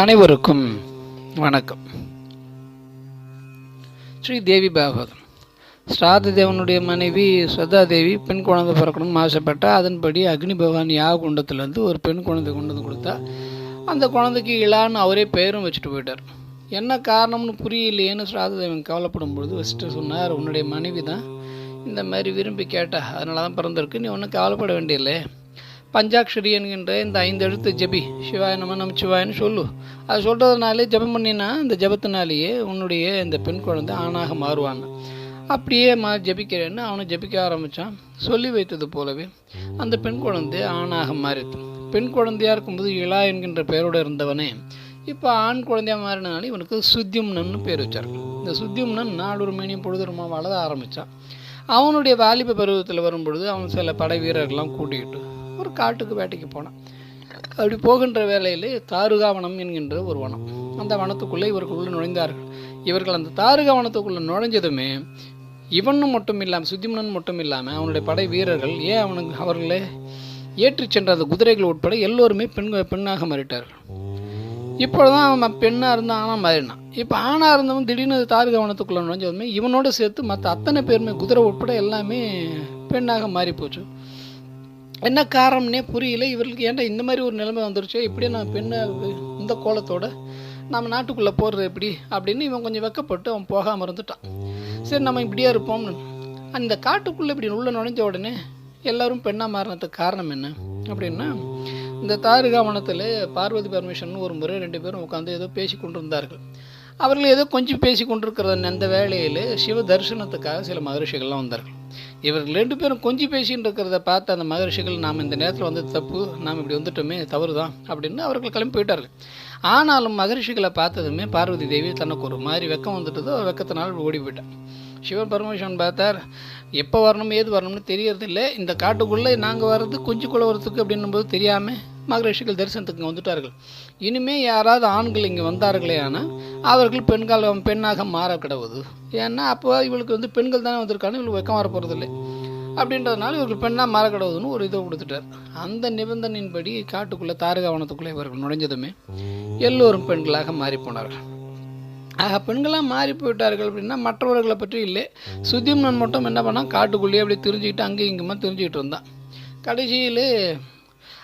அனைவருக்கும் வணக்கம். ஸ்ரீ தேவி பாகவதம் ஸ்ராத தேவனுடைய மனைவி ஸ்ரதா தேவி பெண் குழந்தை பிறக்கணும்னு ஆசைப்பட்டா அதன்படி அக்னி பகவான் யாக குண்டத்துலேருந்து ஒரு பெண் குழந்தை கொண்டு வந்து கொடுத்தா அந்த குழந்தைக்கு இலான்னு அவரே பெயரும் வச்சுட்டு போயிட்டார். என்ன காரணம்னு புரியலையேன்னு ஸ்ராத தேவன் கவலைப்படும் பொழுது வச்சுட்டு சொன்னார் உன்னுடைய மனைவி தான் இந்த மாதிரி விரும்பி கேட்டா அதனால தான் பிறந்திருக்கு நீ ஒன்றும் கவலைப்பட வேண்டியதில்லை பஞ்சாக்ஷரி என்கின்ற இந்த ஐந்து எழுத்து ஜெபி சிவாய நம நம்ம சிவாயன்னு சொல்லு. அது சொல்கிறதுனாலே ஜெபம் பண்ணினா இந்த ஜெபத்தினாலேயே உன்னுடைய இந்த பெண் குழந்தை ஆணாக மாறுவாங்க. அப்படியே மா ஜெபிக்கிறேன்னு அவனை ஜெபிக்க ஆரம்பித்தான் சொல்லி வைத்தது போலவே அந்த பெண் குழந்தை ஆணாக மாறிது பெண் குழந்தையாக இருக்கும்போது இளா என்கின்ற பெயரோடு இருந்தவனே இப்போ ஆண் குழந்தையாக மாறினால இவனுக்கு சுத்தியம்னன்னு பேர் வச்சார் இந்த சுத்தியம்னன் நாடொரு மேனியும் பொழுதுருமா வளர ஆரம்பித்தான் அவனுடைய வாலிப பருவத்தில் வரும்பொழுது அவன் சில படை வீரர்கள்லாம் கூட்டிக்கிட்டு ஒரு காட்டுக்கு வேட்டைக்கு போனான். அப்படி போகின்ற வேலையில் தாருகாவனம் என்கின்ற ஒரு வனம். அந்த வனத்துக்குள்ளே இவர்கள் உள்ள நுழைந்தார்கள். இவர்கள் அந்த தாருகாவனத்துக்குள்ளே நுழைஞ்சதுமே இவனும் மட்டும் இல்லாமல் சுத்திமனன் மட்டும் இல்லாமல் அவனுடைய படை வீரர்கள் ஏன் அவனுக்கு அவர்களை ஏற்றிச் சென்ற அந்த குதிரைகள் உட்பட எல்லோருமே பெண் பெண்ணாக மாறிட்டார்கள். இப்போதான் அவன் பெண்ணாக இருந்தால் ஆணாக மாறினான். இப்போ ஆணாக இருந்தவன் திடீர்னு தாருகவனத்துக்குள்ளே நுழைஞ்சதுமே இவனோட சேர்த்து மற்ற அத்தனை பேருமே குதிரை உட்பட எல்லாமே பெண்ணாக மாறி போச்சு என்ன காரணம்னே புரியல. இவர்களுக்கு ஏன்டா இந்த மாதிரி ஒரு நிலைமை வந்துருச்சு? இப்படி நான் பெண்ணை இந்த கோலத்தோட நம்ம நாட்டுக்குள்ளே போடுறது எப்படி? அப்படின்னு இவன் கொஞ்சம் வெக்கப்பட்டு அவன் போகாமல் இருந்துட்டான். சரி நம்ம இப்படியே இருப்போம்னு அந்த காட்டுக்குள்ளே இப்படி உள்ள நுழைஞ்ச உடனே எல்லாரும் பெண்ணாக மாறினதுக்கு காரணம் என்ன? அப்படின்னா இந்த தாருகாவனத்தில் பார்வதி பரமேஸ்வரன் ஒரு முறை ரெண்டு பேரும் உட்காந்து ஏதோ பேசி கொண்டிருந்தார்கள். அவர்கள் ஏதோ கொஞ்சம் பேசி கொண்டிருக்கிற அந்த வேளையில் சிவ தரிசனத்துக்காக சில மகரிஷிகள்லாம் வந்தார்கள். இவர்கள் ரெண்டு பேரும் கொஞ்சி பேசின்னு இருக்கிறத பார்த்து அந்த மகரிஷிகள் நாம் இந்த நேரத்தில் வந்து தப்பு. நாம் இப்படி வந்துட்டோமே தவறு தான் அப்படின்னு அவர்கள் கிளம்பி போயிட்டார்கள். ஆனாலும் மகரிஷிகளை பார்த்ததுமே பார்வதி தேவி தனக்கு ஒரு மாதிரி வெக்கம் வந்துட்டதோ. வெக்கத்தினால் ஓடி போயிட்டான் சிவன் பரமேஸ்வரன் பார்த்தார் எப்போ வரணும் ஏது வரணும்னு தெரியறதில்ல. இந்த காட்டுக்குள்ளே நாங்கள் வர்றது கொஞ்சம் குளவரத்துக்கு அப்படின்னும் போது தெரியாமல் மகரிஷிகள் தரிசனத்துக்கு வந்துட்டார்கள். இனிமே யாராவது ஆண்கள் இங்கே வந்தார்களே ஆனால் அவர்கள் பெண்கள் பெண்ணாக மாற கிடவுது. ஏன்னா அப்போ இவளுக்கு வந்து பெண்கள் தானே வந்திருக்காங்க இவளுக்கு வெக்கம் வர போகிறதில்லை அப்படின்றதுனால இவர்கள் பெண்ணாக மாற கிடவுதுன்னு ஒரு இதை கொடுத்துட்டார். அந்த நிபந்தனையின்படி காட்டுக்குள்ளே தாரகாவனத்துக்குள்ளே இவர்கள் நுழைஞ்சதுமே எல்லோரும் பெண்களாக மாறி போனார்கள். ஆக பெண்களாக மாறி போயிட்டார்கள் அப்படின்னா மற்றவர்களை பற்றி இல்லை. சுத்தியம்னன் மட்டும் என்ன பண்ணால் காட்டுக்குள்ளேயே அப்படி தெரிஞ்சுக்கிட்டு அங்கேயும் இங்குமா தெரிஞ்சுக்கிட்டு இருந்தான். கடைசியில்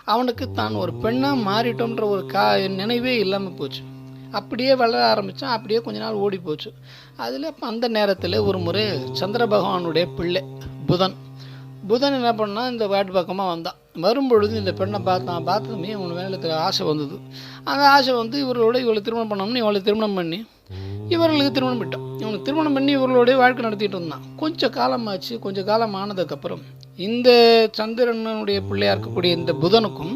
அவனுக்கு தான் ஒரு பெண்ணாக மாறிட்டோன்ற ஒரு கா நினைவே இல்லாமல் போச்சு. அப்படியே வளர ஆரம்பித்தான் அப்படியே கொஞ்ச நாள் ஓடி போச்சு. அதில் இப்போ அந்த நேரத்தில் ஒரு முறை சந்திர பகவானுடைய பிள்ளை புதன். புதன் என்ன பண்ணால் இந்த வாட்டு பக்கமாக வந்தான். வரும்பொழுது இந்த பெண்ணை பார்த்தான். பார்த்ததுமே அவன் மேலே ஆசை வந்தது. அந்த ஆசை வந்து இவர்களோட இவளை திருமணம் பண்ணோம்னு இவளை திருமணம் பண்ணி இவர்களுக்கு திருமணம் விட்டான் இவனுக்கு திருமணம் பண்ணி இவர்களோடைய வாழ்க்கை நடத்திட்டு இருந்தான். கொஞ்சம் காலமாச்சு. கொஞ்சம் காலம் ஆனதுக்கப்புறம் இந்த சந்திரனுடைய பிள்ளையாக இருக்கக்கூடிய இந்த புதனுக்கும்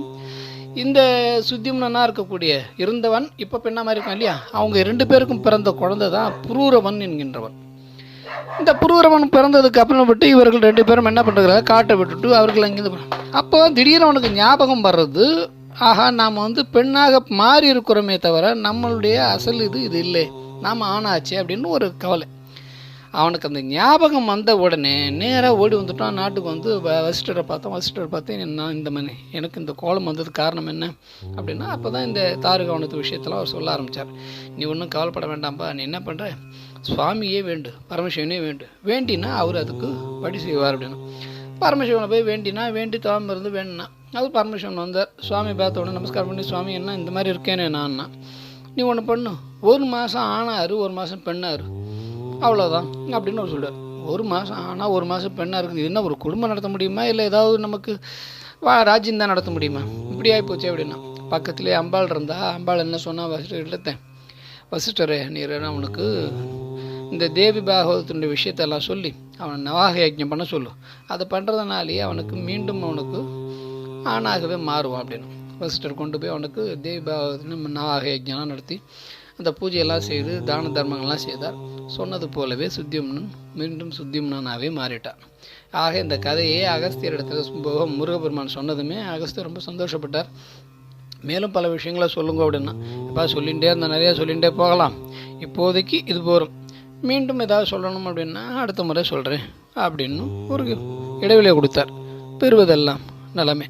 இந்த சுத்தியம்னா இருக்கக்கூடிய இருந்தவன் இப்போ பெண்ணா மாதிரி இருக்கான் இல்லையா? அவங்க ரெண்டு பேருக்கும் பிறந்த குழந்தை தான் புரூரவன் என்கின்றவன். இந்த புரூரவன் பிறந்ததுக்கு அப்புறம் விட்டு இவர்கள் ரெண்டு பேரும் என்ன பண்ணுறாங்க காட்டை விட்டுட்டு அவர்கள் அங்கேருந்து அப்போ திடீர்னு அவனுக்கு ஞாபகம் வர்றது ஆஹா நாம் வந்து பெண்ணாக மாறி இருக்கிறோமே தவிர நம்மளுடைய அசல் இது இது இல்லை. நாம் ஆணாச்சு அப்படின்னு ஒரு கவலை. அவனுக்கு அந்த ஞாபகம் வந்த உடனே நேராக ஓடி வந்துட்டான் நாட்டுக்கு வந்து வசிட்டரை பார்த்தோம் வசிட்டரை பார்த்தேன் நான் இந்த மணி எனக்கு இந்த கோலம் வந்ததுக்கு காரணம் என்ன? அப்படின்னா அப்போ தான் இந்த தாருகவனத்து விஷயத்தில் அவர் சொல்ல ஆரம்பித்தார் நீ ஒன்றும் கவலைப்பட வேண்டாம்ப்பா நீ என்ன பண்ணுற சுவாமியே வேண்டு பரமசிவனே வேண்டு. வேண்டினா அவர் அதுக்கு வழி செய்வார் அப்படின்னா. பரமசிவனை போய் வேண்டினா வேண்டி தவம் இருந்து வேணுனா அது பரமசிவன் வந்தார். சுவாமி பார்த்த உடனே நமஸ்காரம் பண்ணி சுவாமி என்ன இந்த மாதிரி இருக்கேனே நான்னா? நீ ஒன்று பண்ணு. ஒரு மாதம் ஆனாரு ஒரு மாதம் பெண்ணாரு. அவ்வளோதான் அப்படின்னு அவர் சொல்கிறார் ஒரு மாதம் ஆனால் ஒரு மாதம் பெண்ணாக இருக்குது என்ன ஒரு குடும்பம் நடத்த முடியுமா? இல்லை ஏதாவது நமக்கு வா ராஜ்யம் தான் நடத்த முடியுமா? இப்படி ஆகிப்போச்சு அப்படின்னா. பக்கத்துலேயே அம்பாள் இருந்தா அம்பாள் என்ன சொன்னால் வசிஷ்டர் எடுத்தேன் வசிஷ்டரே நீர் அவனுக்கு இந்த தேவி பாகவதத்தினுடைய விஷயத்தெல்லாம் சொல்லி அவனை நவாக யஜ்ஞம் பண்ண சொல்லு. அதை பண்ணுறதுனாலேயே அவனுக்கு மீண்டும் அவனுக்கு ஆணாகவே மாறுவான் அப்படின்னு. ஃபஸ்ட்டு கொண்டு போய் அவனுக்கு தேவி பாகவத்தின் நவாக நடத்தி அந்த பூஜையெல்லாம் செய்து தான தர்மங்கள்லாம் செய்தார். சொன்னது போலவே சுத்தியம்னன் மீண்டும் சுத்தியம்னனாகவே மாறிட்டான் ஆக இந்த கதையே அகஸ்தியர் இடத்துல முருகபெருமான் சொன்னதுமே அகஸ்தியர் ரொம்ப சந்தோஷப்பட்டார். மேலும் பல விஷயங்களை சொல்லுங்க அப்படின்னா இப்போ சொல்லிகிட்டே இருந்தால் நிறையா சொல்லிகிட்டே போகலாம். இப்போதைக்கு இது போகிறோம் மீண்டும் ஏதாவது சொல்லணும் அப்படின்னா அடுத்த முறை சொல்கிறேன் அப்படின்னு ஒரு இடைவெளியை கொடுத்தார். பெறுவதெல்லாம் நிலமே.